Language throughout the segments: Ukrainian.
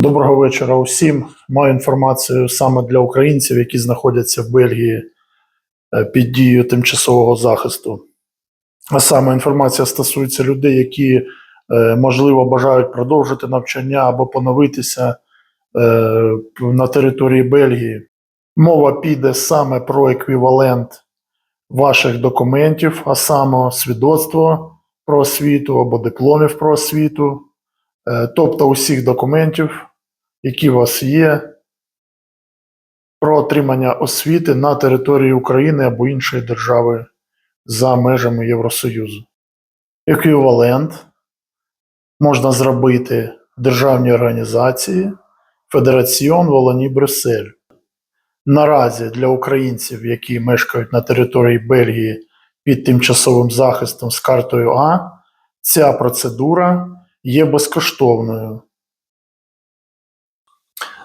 Доброго вечора усім. Маю інформацію саме для українців, які знаходяться в Бельгії е, під дією тимчасового захисту. А саме інформація стосується людей, які, е, можливо, бажають продовжити навчання або поновитися е, на території Бельгії. Мова піде саме про еквівалент ваших документів, а саме свідоцтво про освіту або дипломів про освіту, тобто усіх документів, які у вас є, про отримання освіти на території України або іншої держави за межами Євросоюзу. Еквівалент можна зробити в державній організації Федераціон Волоні Брюссель. Наразі для українців, які мешкають на території Бельгії під тимчасовим захистом з картою А, ця процедура є безкоштовною.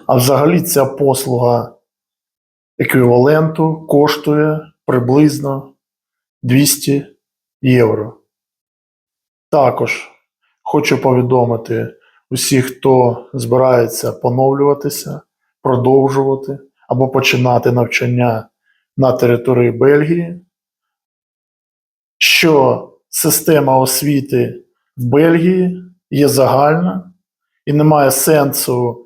А взагалі ця послуга еквіваленту коштує приблизно 200 євро. Також хочу повідомити усіх, хто збирається поновлюватися, продовжувати або починати навчання на території Бельгії, що система освіти в Бельгії є загальна і немає сенсу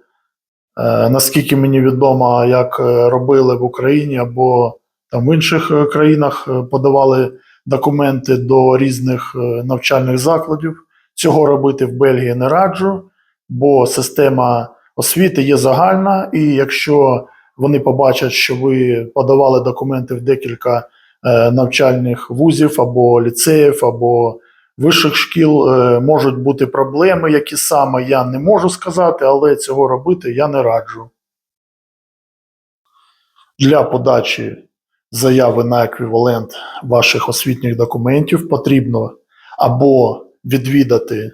Наскільки мені відомо, як е, робили в Україні або там в інших е, країнах е, подавали документи до різних е, навчальних закладів. Цього робити в Бельгії не раджу, бо система освіти є загальна, і якщо вони побачать, що ви подавали документи в декілька е, навчальних вузів або ліцеїв, або вищих шкіл е, можуть бути проблеми, які саме я не можу сказати, але цього робити я не раджу. Для подачі заяви на еквівалент ваших освітніх документів потрібно або відвідати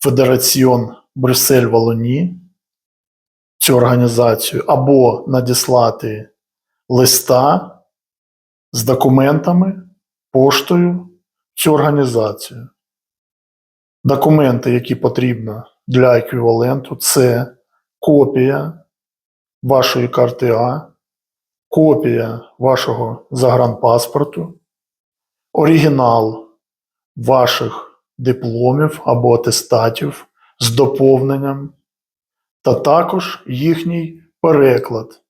Федераціон Брюссель Волоні, цю організацію, або надіслати листа з документами поштою цю організацію. Документи, які потрібно для еквіваленту, це копія вашої карти А, копія вашого загранпаспорту, оригінал ваших дипломів або атестатів з доповненням, та також їхній переклад.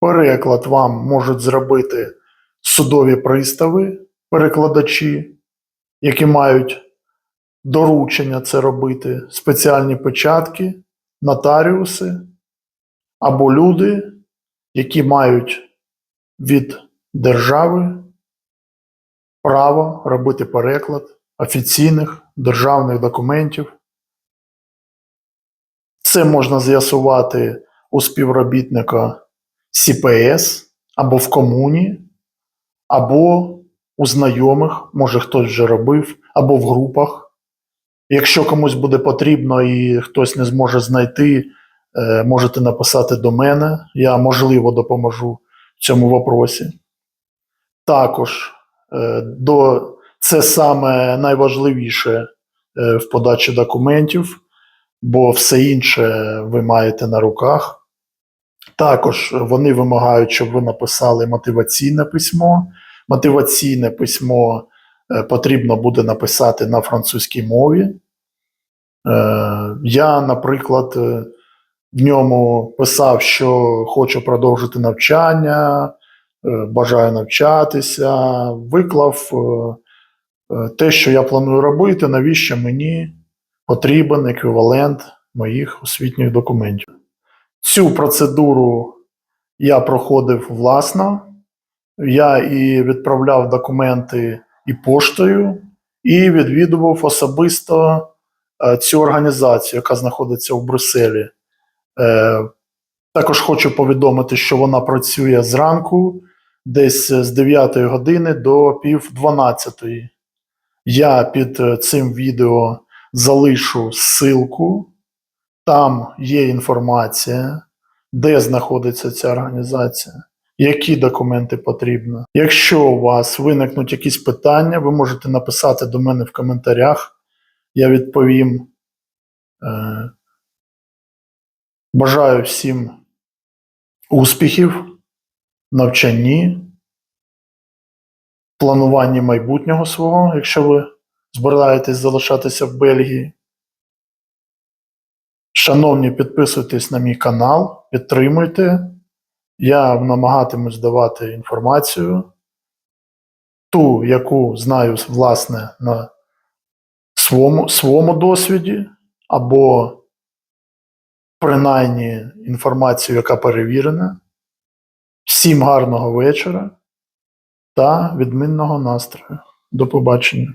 Переклад вам можуть зробити судові пристави, перекладачі, які мають доручення це робити, спеціальні печатки, нотаріуси або люди, які мають від держави право робити переклад офіційних державних документів. Це можна з'ясувати у співробітника СІПС або в комуні, або у знайомих, може хтось вже робив, або в групах. Якщо комусь буде потрібно і хтось не зможе знайти, е, можете написати до мене. Я можливо допоможу в цьому вопросі. Також е, до, це саме найважливіше е, в подачі документів, бо все інше ви маєте на руках. Також вони вимагають, щоб ви написали мотиваційне письмо. Мотиваційне письмо е, потрібно буде написати на французькій мові. Е, Я, наприклад, е, в ньому писав, що хочу продовжити навчання, бажаю навчатися, виклав те, що я планую робити, навіщо мені потрібен еквівалент моїх освітніх документів. Цю процедуру я проходив власно. Я і відправляв документи і поштою, і відвідував особисто е, цю організацію, яка знаходиться у Брюсселі. Е, Також хочу повідомити, що вона працює зранку, десь з 9 години до пів 12. Я під е, цим відео залишу ссылку. Там є інформація, де знаходиться ця організація, які документи потрібно. Якщо у вас виникнуть якісь питання, ви можете написати до мене в коментарях. Я відповім е, Бажаю всім успіхів, навчанні, плануванні майбутнього свого, якщо ви збираєтесь залишатися в Бельгії. Шановні, підписуйтесь на мій канал, підтримуйте. Я намагатимусь давати інформацію, ту, яку знаю, власне, на своєму, своєму досвіді, або принаймні інформацію, яка перевірена. Всім гарного вечора та відмінного настрою. До побачення.